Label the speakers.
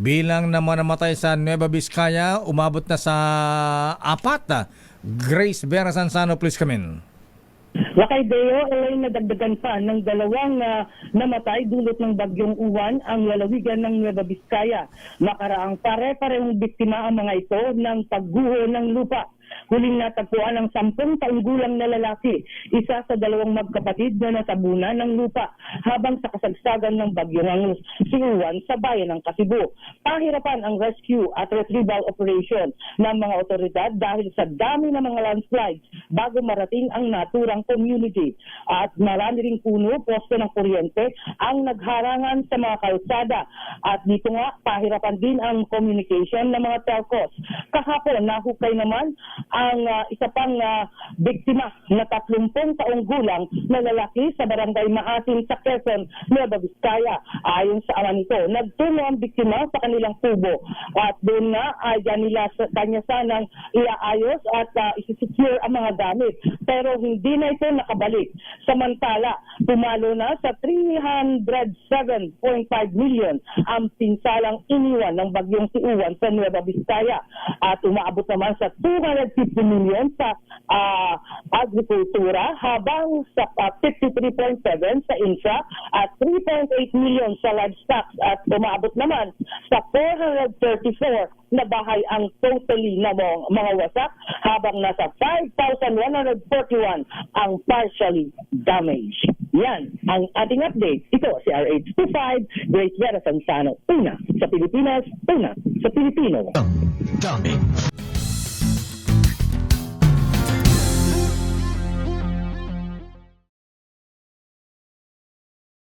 Speaker 1: bilang na namatay sa Nueva Vizcaya umabot na sa apat. Grace Vera Sansano, please come in.
Speaker 2: Lakay Deo ay nadagdagan pa ng dalawang ah, namatay dulot ng bagyong uwan ang lalawigan ng Nueva Vizcaya. Makaraang pare-parehong biktima ang mga ito ng pagguho ng lupa. Huling natagpuan ang sampung taong gulang na lalaki, isa sa dalawang magkapatid na nasabunan ng lupa habang sa kasagsagan ng bagyong ang si Uwan sa bayan ng Kasibo. Pahirapan ang rescue at retrieval operation ng mga otoridad dahil sa dami ng mga landslides bago marating ang naturang community. At marami ring puno, poste ng kuryente ang nagharangan sa mga kalsada. At dito nga, pahirapan din ang communication ng mga telcos. Kahapon, nahukay naman ang ah, isa pang ah, biktima na 30 taong gulang na lalaki sa barangay Maasin sa Quezon, Nueva Vizcaya. Ayon sa ama nito, nagtungo ang biktima sa kanilang tubo at doon na ay yan nila sa kanya sanang iaayos at uh, isisecure ang mga gamit. Pero hindi na ito nakabalik. Samantala, tumalo na sa 307.5 million ang pinsalang iniwan ng bagyong si Uwan sa Nueva Vizcaya at umaabot naman sa 250 million sa ah, agrikultura habang sa ah, 53.7 sa infra at 3.8 million sa livestock at umaabot naman sa 434 na bahay ang totally na mga wasak habang nasa 5,141 ang partially damaged. Yan ang ating update. Ito si RH25, Grace Vera Sansano. Una sa Pilipinas, una sa Pilipino.
Speaker 3: Dummy.